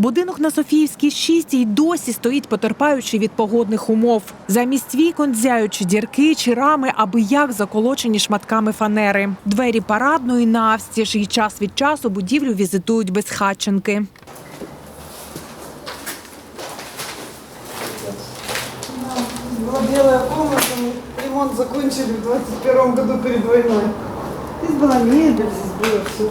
Будинок на Софіївській 6 й досі стоїть потерпаючи від погодних умов. Замість вікон зяючі дірки чи рами, аби як заколочені шматками фанери. Двері парадної навстіж і час від часу будівлю візитують безхатченки. Была белая комната, мы ремонт закончили в 21 году перед войной. Здесь была мебель, здесь было все.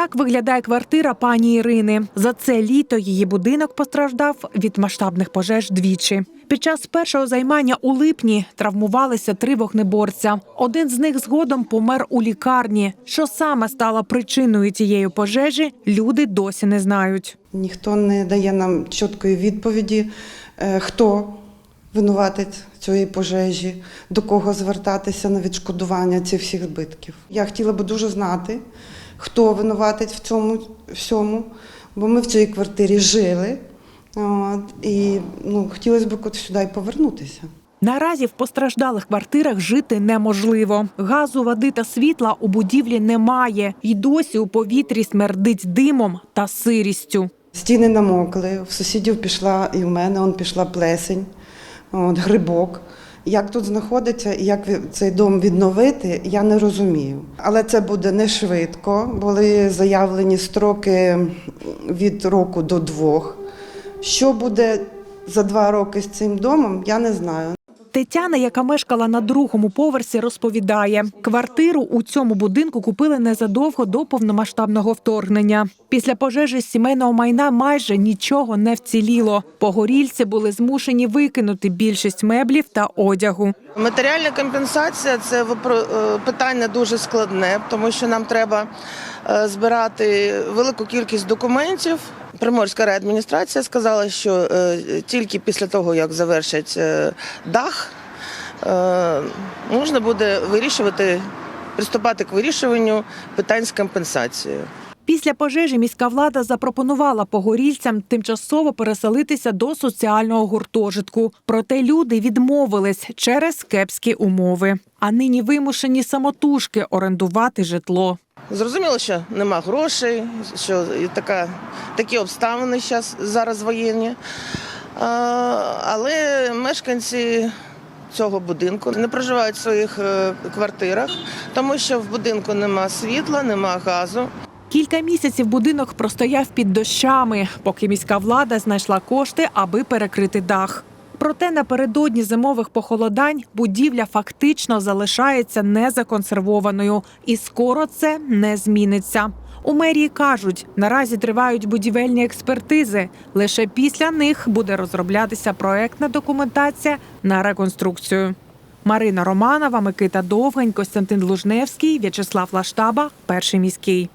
Так виглядає квартира пані Ірини. За це літо її будинок постраждав від масштабних пожеж двічі. Під час першого займання у липні травмувалися три вогнеборця. Один з них згодом помер у лікарні. Що саме стало причиною цієї пожежі, люди досі не знають. Ніхто не дає нам чіткої відповіді, е, хто винуватець цієї пожежі, до кого звертатися на відшкодування цих всіх збитків. Я хотіла би дуже знати, хто винуватець в цьому всьому, бо ми в цій квартирі жили. От, і ну, хотілося б от сюди і повернутися. Наразі в постраждалих квартирах жити неможливо. Газу, води та світла у будівлі немає. І досі у повітрі смердить димом та сирістю. Стіни намокли, в сусідів пішла, і в мене он пішла плесень, от, грибок. Як тут знаходиться і як цей дом відновити, я не розумію. Але це буде не швидко. Були заявлені строки від року до двох. Що буде за два роки з цим домом, я не знаю. Тетяна, яка мешкала на другому поверсі, розповідає, квартиру у цьому будинку купили незадовго до повномасштабного вторгнення. Після пожежі сімейного майна майже нічого не вціліло. Погорільці були змушені викинути більшість меблів та одягу. Матеріальна компенсація це е, питання дуже складне, тому що нам треба е, збирати велику кількість документів. Приморська райадміністрація сказала, що е, тільки після того, як завершать е, дах, е, можна буде вирішувати, приступати к вирішуванню питань з компенсацією. Після пожежі міська влада запропонувала погорільцям тимчасово переселитися до соціального гуртожитку. Проте люди відмовились через кепські умови. А нині вимушені самотужки орендувати житло. Зрозуміло, що нема грошей, що така, такі обставини щас, зараз воєнні. Але мешканці цього будинку не проживають в своїх е, квартирах, тому що в будинку нема світла, нема газу. Кілька місяців будинок простояв під дощами, поки міська влада знайшла кошти, аби перекрити дах. Проте напередодні зимових похолодань будівля фактично залишається незаконсервованою, і скоро це не зміниться. У мерії кажуть, наразі тривають будівельні експертизи. Лише після них буде розроблятися проектна документація на реконструкцію. Марина Романова, Микита Довгань, Костянтин Лужневський, В'ячеслав Лаштаба, перший міський.